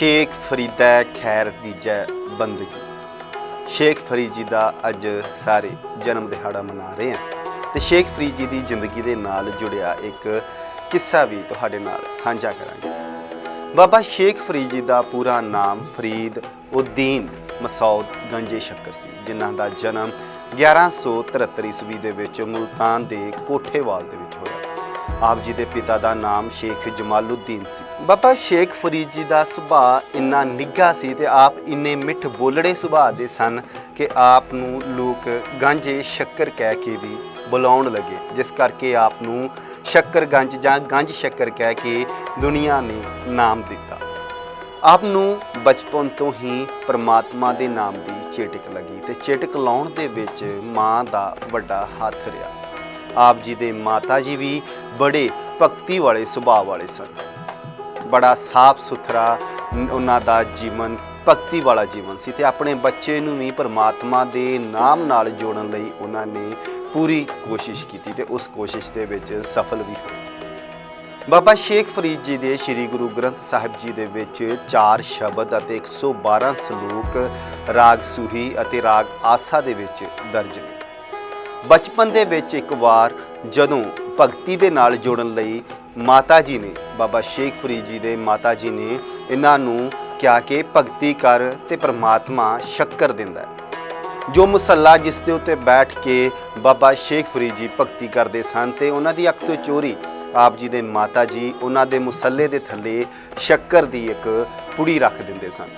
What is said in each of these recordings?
ਸ਼ੇਖ ਫਰੀਦਾ ਖੈਰ ਦੀਜੈ ਬੰਦਗੀ। ਸ਼ੇਖ ਫਰੀਦ ਜੀ ਦਾ ਅੱਜ ਸਾਰੇ ਜਨਮ ਦਿਹਾੜਾ ਮਨਾ ਰਹੇ ਹਾਂ। ਤੇ ਸ਼ੇਖ ਫਰੀਦ ਜੀ ਦੀ ਜ਼ਿੰਦਗੀ ਦੇ ਨਾਲ ਜੁੜਿਆ ਇੱਕ ਕਿੱਸਾ ਵੀ ਤੁਹਾਡੇ ਨਾਲ ਸਾਂਝਾ ਕਰਾਂਗੇ। ਬਾਬਾ ਸ਼ੇਖ ਫਰੀਦ ਜੀ ਦਾ ਪੂਰਾ ਨਾਮ ਫਰੀਦ ਉਦੀਨ ਮਸੌਦ ਗੰਜੇ ਸ਼ੱਕਰ ਸੀ, ਜਿਨ੍ਹਾਂ ਦਾ ਜਨਮ 1173 ਈਸਵੀ ਦੇ ਵਿੱਚ ਮੁਲਤਾਨ ਦੇ ਕੋਠੇਵਾਲ ਦੇ ਵਿੱਚ ਹੋਇਆ। ਆਪ ਜੀ ਦੇ ਪਿਤਾ ਦਾ ਨਾਮ ਸ਼ੇਖ ਜਮਾਲਉਦੀਨ ਸੀ। ਬਾਬਾ ਸ਼ੇਖ ਫਰੀਦ ਜੀ ਦਾ ਸੁਭਾਅ ਇੰਨਾ ਨਿੱਘਾ ਸੀ ਤੇ ਆਪ ਇੰਨੇ ਮਿੱਠ ਬੋਲੜੇ ਸੁਭਾਅ ਦੇ ਸਨ ਕਿ ਆਪ ਨੂੰ ਲੋਕ ਗਾਂਝੇ ਸ਼ੱਕਰ ਕਹਿ ਕੇ ਵੀ ਬੁਲਾਉਣ ਲੱਗੇ। ਜਿਸ ਕਰਕੇ ਆਪ ਨੂੰ ਸ਼ੱਕਰ ਸ਼ੱਕਰਗੰਜ ਜਾਂ ਗੰਜ ਸ਼ੱਕਰ ਕਹਿ ਕੇ ਦੁਨੀਆ ਨੇ ਨਾਮ ਦਿੱਤਾ। ਆਪ ਨੂੰ ਬਚਪਨ ਤੋਂ ਹੀ ਪਰਮਾਤਮਾ ਦੇ ਨਾਮ ਦੀ ਚੇਟਕ ਲੱਗੀ ਤੇ ਚੇਟਕ ਲਾਉਣ ਦੇ ਵਿੱਚ ਮਾਂ ਦਾ ਵੱਡਾ ਹੱਥ ਰਿਹਾ। ਆਪ ਜੀ ਦੇ ਮਾਤਾ ਜੀ ਵੀ ਬੜੇ ਭਗਤੀ ਵਾਲੇ ਸੁਭਾਅ ਵਾਲੇ ਸਨ। ਬੜਾ ਸਾਫ਼ ਸੁਥਰਾ ਉਹਨਾਂ ਦਾ ਜੀਵਨ, ਭਗਤੀ ਵਾਲਾ ਜੀਵਨ ਸੀ ਤੇ ਆਪਣੇ ਬੱਚੇ ਨੂੰ ਵੀ ਪਰਮਾਤਮਾ ਦੇ ਨਾਮ ਨਾਲ ਜੋੜਨ ਲਈ ਉਹਨਾਂ ਨੇ ਪੂਰੀ ਕੋਸ਼ਿਸ਼ ਕੀਤੀ ਤੇ ਉਸ ਕੋਸ਼ਿਸ਼ ਦੇ ਵਿੱਚ ਸਫਲ ਵੀ ਹੋਏ। ਬਾਬਾ ਸ਼ੇਖ ਫਰੀਦ ਜੀ ਦੇ ਸ੍ਰੀ ਗੁਰੂ ਗ੍ਰੰਥ ਸਾਹਿਬ ਜੀ ਦੇ ਵਿੱਚ ਚਾਰ ਸ਼ਬਦ ਅਤੇ 112 ਸਲੋਕ ਰਾਗ ਸੂਹੀ ਅਤੇ ਰਾਗ ਆਸਾ ਦੇ ਵਿੱਚ ਦਰਜ ਨੇ। ਬਚਪਨ ਦੇ ਵਿੱਚ ਇੱਕ ਵਾਰ ਜਦੋਂ ਭਗਤੀ ਦੇ ਨਾਲ ਜੋੜਨ ਲਈ ਮਾਤਾ ਜੀ ਨੇ, ਬਾਬਾ ਸ਼ੇਖ ਫਰੀਦ ਜੀ ਦੇ ਮਾਤਾ ਜੀ ਨੇ ਇਹਨਾਂ ਨੂੰ ਕਿਹਾ ਕਿ ਭਗਤੀ ਕਰ ਤੇ ਪ੍ਰਮਾਤਮਾ ਸ਼ੱਕਰ ਦਿੰਦਾ ਹੈ। ਜੋ ਮੁਸੱਲਾ ਜਿਸ ਦੇ ਉੱਤੇ ਬੈਠ ਕੇ ਬਾਬਾ ਸ਼ੇਖ ਫਰੀਦ ਜੀ ਭਗਤੀ ਕਰਦੇ ਸਨ ਤੇ ਉਹਨਾਂ ਦੀ ਅੱਖ ਤੋਂ ਚੋਰੀ, ਆਪ ਜੀ ਦੇ ਮਾਤਾ ਜੀ ਉਹਨਾਂ ਦੇ ਮਸੱਲੇ ਦੇ ਥੱਲੇ ਸ਼ੱਕਰ ਦੀ ਇੱਕ ਪੁੜੀ ਰੱਖ ਦਿੰਦੇ ਸਨ।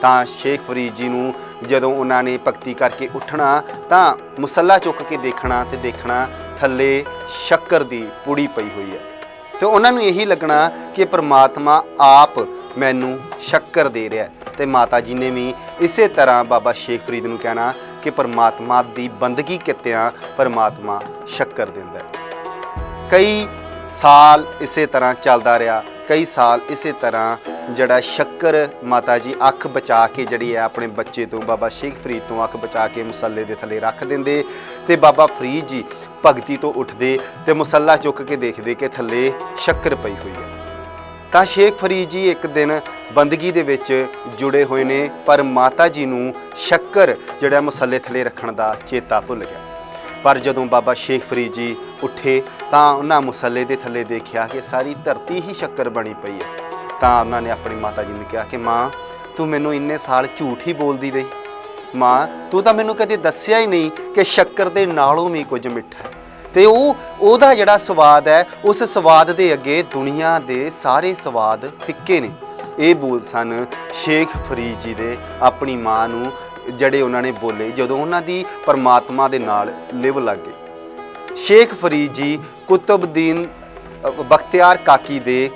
ਤਾਂ ਸ਼ੇਖ ਫਰੀਦ ਜੀ ਨੂੰ ਜਦੋਂ ਉਹਨਾਂ ਨੇ ਭਗਤੀ ਕਰਕੇ ਉੱਠਣਾ, ਤਾਂ ਮੁਸੱਲਾ ਚੁੱਕ ਕੇ ਦੇਖਣਾ ਤੇ ਦੇਖਣਾ ਥੱਲੇ ਸ਼ੱਕਰ ਦੀ ਪੁੜੀ ਪਈ ਹੋਈ ਹੈ। ਤੇ ਉਹਨਾਂ ਨੂੰ ਇਹੀ ਲੱਗਣਾ ਕਿ ਪ੍ਰਮਾਤਮਾ ਆਪ ਮੈਨੂੰ ਸ਼ੱਕਰ ਦੇ ਰਿਹਾ ਹੈ। ਤੇ ਮਾਤਾ ਜੀ ਨੇ ਵੀ ਇਸੇ ਤਰ੍ਹਾਂ ਬਾਬਾ ਸ਼ੇਖ ਫਰੀਦ ਨੂੰ ਕਹਿਣਾ ਕਿ ਪਰਮਾਤਮਾ ਦੀ ਬੰਦਗੀ ਕਿਤਿਆਂ ਪਰਮਾਤਮਾ ਸ਼ੱਕਰ ਦਿੰਦਾ ਕਈ ਸਾਲ ਇਸੇ ਤਰ੍ਹਾਂ ਚੱਲਦਾ ਰਿਹਾ, ਕਈ ਸਾਲ ਇਸੇ ਤਰ੍ਹਾਂ ਜਿਹੜਾ ਸ਼ੱਕਰ ਮਾਤਾ ਜੀ ਅੱਖ ਬਚਾ ਕੇ ਜਿਹੜੀ ਹੈ ਆਪਣੇ ਬੱਚੇ ਤੋਂ, ਬਾਬਾ ਸ਼ੇਖ ਫਰੀਦ ਤੋਂ ਅੱਖ ਬਚਾ ਕੇ ਮੁਸੱਲੇ ਦੇ ਥੱਲੇ ਰੱਖ ਦਿੰਦੇ ਤੇ ਬਾਬਾ ਫਰੀਦ ਜੀ ਭਗਤੀ ਤੋਂ ਉੱਠਦੇ ਤੇ ਮੁਸੱਲਾ ਚੁੱਕ ਕੇ ਦੇਖਦੇ ਕਿ ਥੱਲੇ ਸ਼ੱਕਰ ਪਈ ਹੋਈ ਹੈ। ਤਾਂ ਸ਼ੇਖ ਫਰੀਦ ਜੀ ਇੱਕ ਦਿਨ ਬੰਦਗੀ ਦੇ ਵਿੱਚ ਜੁੜੇ ਹੋਏ ਨੇ, ਪਰ ਮਾਤਾ ਜੀ ਨੂੰ ਸ਼ੱਕਰ ਜਿਹੜਾ ਮੁਸੱਲੇ ਥੱਲੇ ਰੱਖਣ ਦਾ ਚੇਤਾ ਭੁੱਲ ਗਿਆ। ਪਰ ਜਦੋਂ ਬਾਬਾ ਸ਼ੇਖ ਫਰੀਦ ਜੀ ਉੱਠੇ ਤਾਂ ਉਹਨਾਂ ਮੁਸੱਲੇ ਦੇ ਥੱਲੇ ਦੇਖਿਆ ਕਿ ਸਾਰੀ ਧਰਤੀ ਹੀ ਸ਼ੱਕਰ ਬਣੀ ਪਈ ਹੈ। ਤਾਂ ਉਹਨਾਂ ਨੇ ਆਪਣੀ ਮਾਤਾ ਜੀ ਨੂੰ ਕਿਹਾ ਕਿ ਮਾਂ, ਤੂੰ ਮੈਨੂੰ ਇੰਨੇ ਸਾਲ ਝੂਠ ਹੀ ਬੋਲਦੀ ਰਹੀ। ਮਾਂ, ਤੂੰ ਤਾਂ ਮੈਨੂੰ ਕਦੇ ਦੱਸਿਆ ਹੀ ਨਹੀਂ ਕਿ ਸ਼ੱਕਰ ਦੇ ਨਾਲੋਂ ਵੀ ਕੁਝ ਮਿੱਠਾ ਹੈ। ਤੇ ਉਹ, ਉਹਦਾ ਜਿਹੜਾ ਸਵਾਦ ਹੈ, ਉਸ ਸਵਾਦ ਦੇ ਅੱਗੇ ਦੁਨੀਆ ਦੇ ਸਾਰੇ ਸਵਾਦ ਫਿੱਕੇ ਨੇ। ਇਹ ਬੋਲ ਸਨ ਸ਼ੇਖ ਫਰੀਦ ਜੀ ਦੇ ਆਪਣੀ ਮਾਂ ਨੂੰ, ਜਿਹੜੇ ਉਹਨਾਂ ਨੇ ਬੋਲੇ, ਜਦੋਂ ਉਹਨਾਂ ਦੀ ਪਰਮਾਤਮਾ ਦੇ ਨਾਲ ਲਿਵ ਲੱਗ ਗਈ। ਸ਼ੇਖ ਫਰੀਦ ਜੀ ਕੁਤਬਦੀਨ ਬਖਤਿਆਰ ਕਾਕੀ ਦੇ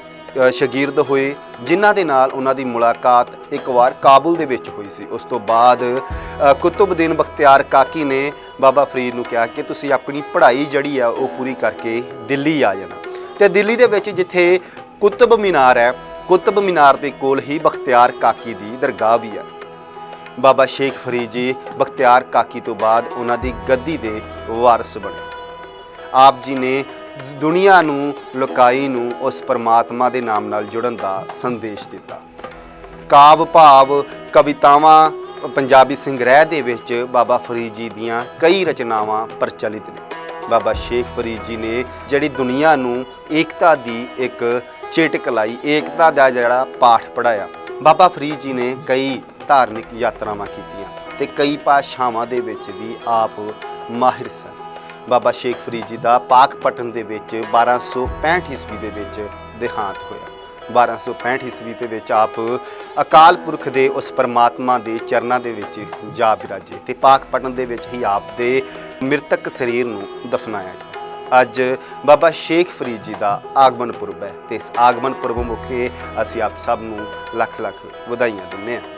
ਸ਼ਾਗਿਰਦ ਹੋਏ ਜਿਨ੍ਹਾਂ ਦੇ ਨਾਲ ਉਹਨਾਂ ਦੀ ਮੁਲਾਕਾਤ ਇੱਕ ਵਾਰ ਕਾਬੁਲ ਦੇ ਵਿੱਚ ਹੋਈ ਸੀ। ਉਸ ਤੋਂ ਬਾਅਦ ਅ, ਕੁਤਬਦੀਨ ਬਖਤਿਆਰ ਕਾਕੀ ਨੇ ਬਾਬਾ ਫਰੀਦ ਨੂੰ ਕਿਹਾ ਕਿ ਤੁਸੀਂ ਆਪਣੀ ਪੜ੍ਹਾਈ ਜਿਹੜੀ ਆ ਉਹ ਪੂਰੀ ਕਰਕੇ ਦਿੱਲੀ ਆ ਜਾਣਾ। ਤੇ ਦਿੱਲੀ ਦੇ ਵਿੱਚ ਜਿੱਥੇ ਕੁਤਬ ਮੀਨਾਰ ਹੈ ਕੁਤਬ ਮੀਨਾਰ ਦੇ ਕੋਲ ਹੀ ਬਖਤਿਆਰ ਕਾਕੀ ਦੀ ਦਰਗਾਹ ਵੀ ਹੈ ਬਾਬਾ ਸ਼ੇਖ ਫਰੀਦ ਜੀ ਬਖਤਿਆਰ ਕਾਕੀ ਤੋਂ ਬਾਅਦ ਉਹਨਾਂ ਦੀ ਗੱਦੀ ਦੇ ਵਾਰਸ ਬਣੇ। ਆਪ ਜੀ ਨੇ ਦੁਨੀਆ ਨੂੰ, ਲੋਕਾਈ ਨੂੰ ਉਸ ਪਰਮਾਤਮਾ ਦੇ ਨਾਮ ਨਾਲ ਜੁੜਨ ਦਾ ਸੰਦੇਸ਼ ਦਿੱਤਾ। ਕਾਵ, ਭਾਵ, ਕਵਿਤਾਵਾਂ ਪੰਜਾਬੀ ਸੰਗ੍ਰਹਿ ਦੇ ਵਿੱਚ ਬਾਬਾ ਫਰੀਦ ਜੀ ਦੀਆਂ ਕਈ ਰਚਨਾਵਾਂ ਪ੍ਰਚਲਿਤ ਨੇ। ਬਾਬਾ ਸ਼ੇਖ ਫਰੀਦ ਜੀ ਨੇ ਜਿਹੜੀ ਦੁਨੀਆ ਨੂੰ ਏਕਤਾ ਦੀ ਇੱਕ ਚੇਟਕ ਲਾਈ, ਏਕਤਾ ਦਾ ਜਿਹੜਾ ਪਾਠ ਪੜਾਇਆ ਬਾਬਾ ਫਰੀਦ ਜੀ ਨੇ ਕਈ ਧਾਰਮਿਕ ਯਾਤਰਾਵਾਂ ਕੀਤੀਆਂ ਤੇ ਕਈ ਭਾਸ਼ਾਵਾਂ ਦੇ ਵਿੱਚ ਵੀ ਆਪ ਮਾਹਿਰ ਸਨ। ਬਾਬਾ ਸ਼ੇਖ ਫਰੀਦ ਜੀ ਦਾ ਪਾਕਪਟਨ ਦੇ ਵਿੱਚ 1265 ਈਸਵੀ ਦੇ ਵਿੱਚ ਦੇਹਾਂਤ ਹੋਇਆ। 1265 ਈਸਵੀ ਦੇ ਵਿੱਚ ਆਪ ਅਕਾਲ ਪੁਰਖ ਦੇ ਉਸ ਪਰਮਾਤਮਾ ਦੇ ਚਰਨਾਂ ਦੇ ਵਿੱਚ ਜਾ ਬਿਰਾਜੇ ਤੇ ਪਾਕਪਟਨ ਦੇ ਵਿੱਚ ਹੀ ਆਪ ਦੇ ਮ੍ਰਿਤਕ ਸਰੀਰ ਨੂੰ ਦਫਨਾਇਆ ਗਿਆ। ਅੱਜ ਬਾਬਾ ਸ਼ੇਖ ਫਰੀਦ ਜੀ ਦਾ ਆਗਮਨ ਪੁਰਬ ਹੈ ਤੇ ਇਸ ਆਗਮਨ ਪੁਰਬ ਮੌਕੇ ਅਸੀਂ ਆਪ ਸਭ ਨੂੰ ਲੱਖ ਲੱਖ ਵਧਾਈਆਂ ਦਿੰਦੇ ਹਾਂ।